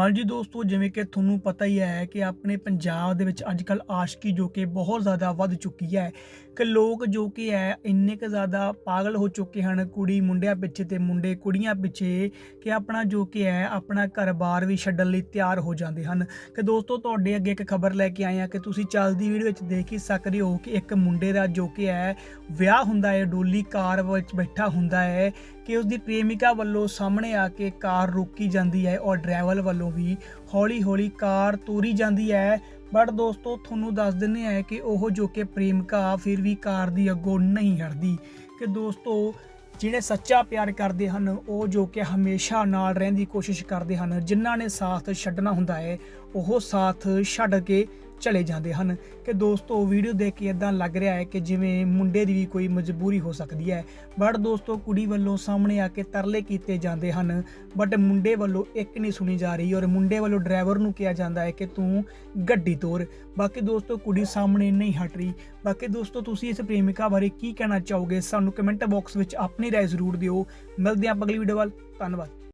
ਹਾਂਜੀ ਦੋਸਤੋ, ਜਿਵੇਂ ਕਿ ਤੁਹਾਨੂੰ ਪਤਾ ਹੀ ਹੈ ਕਿ ਆਪਣੇ ਪੰਜਾਬ ਦੇ ਵਿੱਚ ਅੱਜ ਕੱਲ ਆਸ਼ਕੀ ਜੋ ਕਿ ਬਹੁਤ ਜ਼ਿਆਦਾ ਵੱਧ ਚੁੱਕੀ ਹੈ ਕਿ ਲੋਕ ਜੋ ਕਿ ਹੈ, ਇੰਨੇ ਕੁ ਜ਼ਿਆਦਾ ਪਾਗਲ ਹੋ ਚੁੱਕੇ ਹਨ ਕੁੜੀ ਮੁੰਡਿਆਂ ਪਿੱਛੇ ਤੇ ਮੁੰਡੇ ਕੁੜੀਆਂ ਪਿੱਛੇ ਕਿ ਆਪਣਾ ਜੋ ਕਿ ਹੈ, ਆਪਣਾ ਘਰ-ਬਾਰ ਵੀ ਛੱਡਣ ਲਈ ਤਿਆਰ ਹੋ ਜਾਂਦੇ ਹਨ। ਕਿ ਦੋਸਤੋ, ਤੁਹਾਡੇ ਅੱਗੇ ਇੱਕ ਖਬਰ ਲੈ ਕੇ ਆਏ ਹਾਂ ਕਿ ਤੁਸੀਂ ਚੱਲਦੀ ਵੀਡੀਓ ਵਿੱਚ ਦੇਖ ਹੀ ਸਕਦੇ ਹੋ ਕਿ ਇੱਕ ਮੁੰਡੇ ਦਾ ਜੋ ਕਿ ਹੈ, ਵਿਆਹ ਹੁੰਦਾ ਹੈ, ਡੋਲੀ ਕਾਰ ਵਿੱਚ ਬੈਠਾ ਹੁੰਦਾ ਹੈ ਕਿ ਉਸ ਦੀ ਪ੍ਰੇਮਿਕਾ ਵੱਲੋਂ ਸਾਹਮਣੇ ਆ ਕੇ ਕਾਰ ਰੋਕੀ ਜਾਂਦੀ ਹੈ ਔਰ ਡਰਾਈਵਰ ਵੱਲੋਂ ਵੀ ਹੌਲੀ-ਹੌਲੀ ਕਾਰ ਤੋਰੀ ਜਾਂਦੀ ਹੈ ਬਟ ਦੋਸਤੋ, ਤੁਹਾਨੂੰ ਦੱਸ ਦਿੰਨੇ ਆ ਕਿ ਉਹ ਜੋ ਕਿ ਪ੍ਰੇਮਿਕਾ, ਫਿਰ ਵੀ ਕਾਰ ਦੀ ਅੱਗੋਂ ਨਹੀਂ ਹਟਦੀ। ਕਿ ਦੋਸਤੋ ਜਿਹੜੇ ਸੱਚਾ ਪਿਆਰ ਕਰਦੇ ਹਨ, ਉਹ ਜੋ ਕਿ ਹਮੇਸ਼ਾ ਨਾਲ ਰਹਿਣ ਦੀ ਕੋਸ਼ਿਸ਼ ਕਰਦੇ ਹਨ। ਜਿਨ੍ਹਾਂ ਨੇ ਸਾਥ ਛੱਡਣਾ ਹੁੰਦਾ ਹੈ ਉਹ ਸਾਥ ਛੱਡ ਕੇ ਚਲੇ ਜਾਂਦੇ ਹਨ। ਕਿ ਦੋਸਤੋ ਵੀਡੀਓ ਦੇਖ ਕੇ ਇਦਾਂ ਲੱਗ ਰਿਹਾ ਹੈ ਕਿ ਜਿਵੇਂ ਮੁੰਡੇ ਦੀ ਵੀ ਕੋਈ ਮਜਬੂਰੀ ਹੋ ਸਕਦੀ ਹੈ। ਬਟ ਦੋਸਤੋ, ਕੁੜੀ ਵੱਲੋਂ ਸਾਹਮਣੇ ਆ ਕੇ ਤਰਲੇ ਕੀਤੇ ਜਾਂਦੇ ਹਨ। ਬਟ ਮੁੰਡੇ ਵੱਲੋਂ ਇੱਕ ਨਹੀਂ ਸੁਣੀ ਜਾ ਰਹੀ ਔਰ ਮੁੰਡੇ ਵੱਲੋਂ ਡਰਾਈਵਰ ਨੂੰ ਕਿਹਾ ਜਾਂਦਾ ਹੈ ਕਿ ਤੂੰ ਗੱਡੀ ਤੋਰ। ਬਾਕੀ ਦੋਸਤੋ, ਕੁੜੀ ਸਾਹਮਣੇ ਨਹੀਂ ਹਟ ਰਹੀ। ਬਾਕੀ ਦੋਸਤੋ, ਤੁਸੀਂ ਇਸ ਪ੍ਰੇਮਿਕਾ ਬਾਰੇ ਕੀ ਕਹਿਣਾ ਚਾਹੋਗੇ? ਸਾਨੂੰ ਕਮੈਂਟ ਬਾਕਸ ਵਿੱਚ ਆਪਣੀ ਰਾਏ ਜ਼ਰੂਰ ਦਿਓ। ਮਿਲਦੇ ਹਾਂ ਆਪਾਂ ਅਗਲੀ ਵੀਡੀਓ ਵੱਲ। ਧੰਨਵਾਦ।